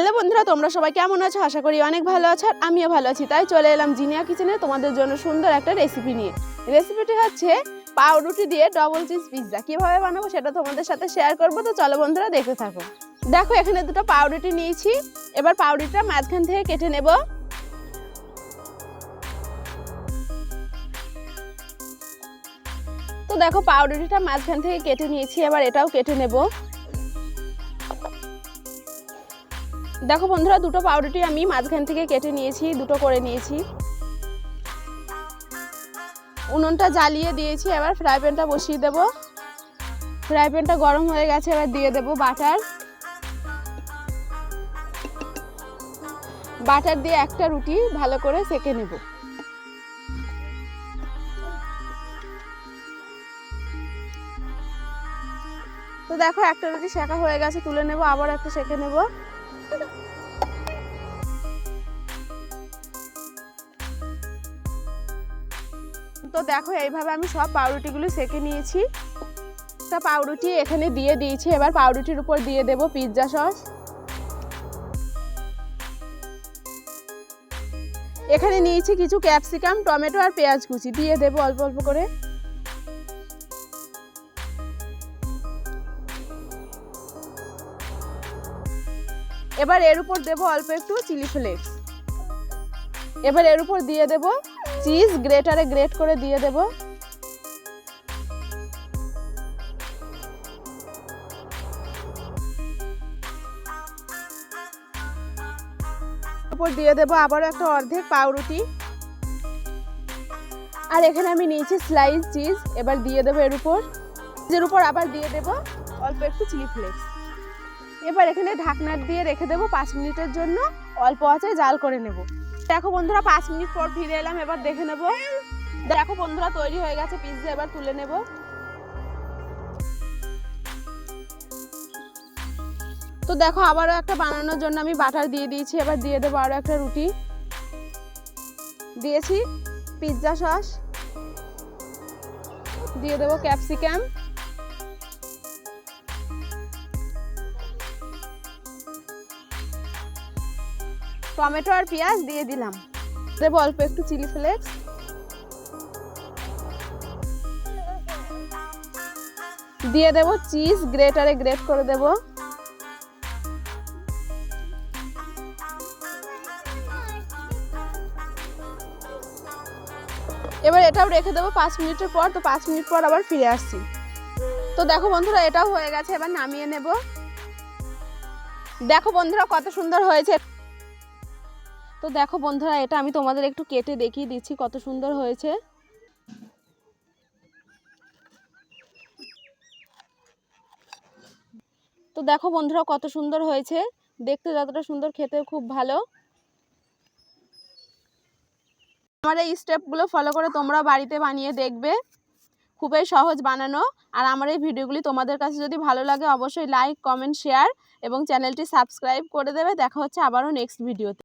Hello বন্ধুরা, তোমরা সবাই কেমন আছো? আশা করি অনেক ভালো আছো আর আমিও ভালো আছি। তাই চলে এলাম জিনিয়া কিচেনে তোমাদের জন্য সুন্দর একটা রেসিপি নিয়ে। রেসিপিটি হচ্ছে পাউরুটি দিয়ে ডবল চিজ পিৎজা কীভাবে বানাবো সেটা তোমাদের সাথে শেয়ার করব। তো চলো বন্ধুরা, দেখতে থাকো। দেখো, এখানে দুটো পাউরুটি নিয়েছি। এবার পাউরুটিটা মাঝখান থেকে কেটে নেব। তো দেখো, পাউরুটিটা মাঝখান থেকে কেটে নিয়েছি। এবার এটাও কেটে নেব। দেখো বন্ধুরা, দুটো পাউরুটি আমি মাঝখান থেকে কেটে নিয়েছি, দুটো করে নিয়েছি। উনুনটা জ্বালিয়ে দিয়েছি, এবার ফ্রাই প্যানটা বসিয়ে দেব। ফ্রাই প্যানটা গরম হয়ে গেছে, এবার দিয়ে দেব বাটার। বাটার দিয়ে একটা রুটি ভালো করে সেকে নেব। তো দেখো, একটা রুটি সেকা হয়ে গেছে, তুলে নেব, আবার একটা সেকে নেব। তো দেখো, এইভাবে আমি সব পাউরুটিগুলো সেকে নিয়েছি। তা পাউরুটি এখানে দিয়ে দিয়েছি। এবার পাউরুটির উপর দিয়ে দেব পিৎজা সস এখানে নিয়েছি কিছু ক্যাপসিকাম টমেটো আর পেঁয়াজ কুচি। দিয়ে দেবো অল্প অল্প করে। এবার এর উপর দেবো অল্প একটু চিলি ফ্লেক্স। এবার এর উপর দিয়ে দেব চিজ, গ্রেটারে গ্রেট করে দিয়ে দেব। উপর দিয়ে দেবো আবারও একটা অর্ধেক পাউরুটি। আর এখানে আমি নিয়েছি স্লাইস চিজ এবার দিয়ে দেবো এর উপর। এর উপর আবার দিয়ে দেবো অল্প একটু চিলি ফ্লেক্স। এবার এখানে ঢাকনা দিয়ে রেখে দেবো পাঁচ মিনিটের জন্য। অল্প আছে, জাল করে নেব। দেখো বন্ধুরা, পাঁচ মিনিট পর ফিরে এলাম, এবার দেখে নেব। দেখো বন্ধুরা, তৈরি হয়ে গেছে পিৎজা এবার তুলে নেব। তো দেখো, আবারও একটা বানানোর জন্য আমি বাটার দিয়ে দিয়েছি। এবার দিয়ে দেবো আরও একটা রুটি। দিয়েছি পিৎজা সস। দিয়ে দেবো ক্যাপসিকাম। টমেটো আর পেঁয়াজ দিয়ে দিলাম। দেবো অল্প একটু চিলি ফ্লেক্স। দিয়ে দেবো চিজ, গ্রেটারে গ্রেট করে দেব। এবার এটাও রেখে দেবো পাঁচ মিনিটের পর। তো পাঁচ মিনিট পর আবার ফিরে আসছি। তো দেখো বন্ধুরা, এটাও হয়ে গেছে। এবার নামিয়ে নেব। দেখো বন্ধুরা, কত সুন্দর হয়েছে। তো দেখো বন্ধুরা, এটা আমি তোমাদের একটু কেটে দেখিয়ে দিচ্ছি কত সুন্দর হয়েছে। তো দেখো বন্ধুরা, কত সুন্দর হয়েছে। দেখতে যতটা সুন্দর খেতে খুব ভালো। আমার এই স্টেপগুলো ফলো করে তোমরা বাড়িতে বানিয়ে দেখবে। খুবই সহজ বানানো। আর আমার এই ভিডিওগুলি তোমাদের কাছে যদি ভালো লাগে, অবশ্যই লাইক কমেন্ট শেয়ার এবং চ্যানেলটি সাবস্ক্রাইব করে দেবে। দেখা হচ্ছে আবারও নেক্সট ভিডিওতে